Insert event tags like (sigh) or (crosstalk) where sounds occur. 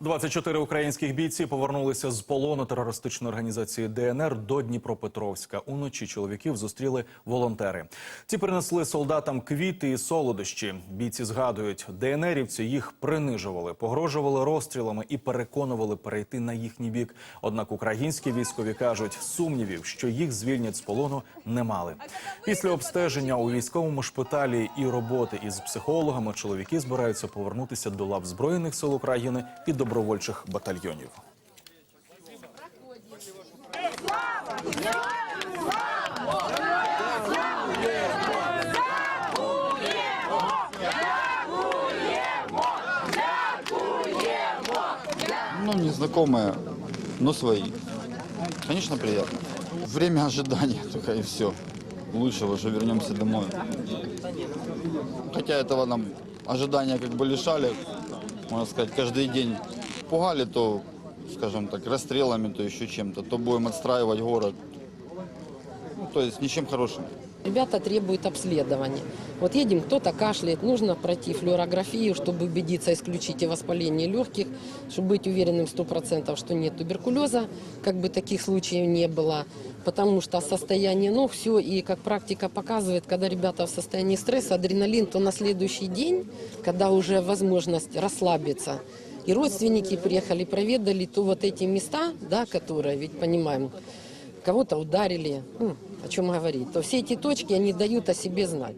24 українських бійці повернулися з полону терористичної організації ДНР до Дніпропетровська. Уночі чоловіків зустріли волонтери. Ті принесли солдатам квіти і солодощі. Бійці згадують, ДНРівці їх принижували, погрожували розстрілами і переконували перейти на їхній бік. Однак українські військові кажуть, сумнівів, що їх звільнять з полону, не мали. Після обстеження у військовому шпиталі і роботи із психологами чоловіки збираються повернутися до лав збройних сил України і добровольчих батальйонів. Ну, незнакомые, но свои. Конечно, приятно. Время ожидания (laughs) только и все Лучше уже вернемся домой. Хотя этого нам ожидания как бы лишали, можно сказать, каждый день. Пугали то, скажем так, расстрелами, то еще чем-то, то будем отстраивать город. То есть ничем хорошим. Ребята требуют обследования. Вот едем, кто-то кашляет, нужно пройти флюорографию, чтобы убедиться, исключить воспаление легких, чтобы быть уверенным 100%, что нет туберкулеза, как бы таких случаев не было. Потому что состояние ног, все, и как практика показывает, когда ребята в состоянии стресса, адреналин, то на следующий день, когда уже возможность расслабиться, и родственники приехали, проведали, то вот эти места, да, которые, ведь понимаем, кого-то ударили, ну, о чем говорить, то все эти точки, они дают о себе знать.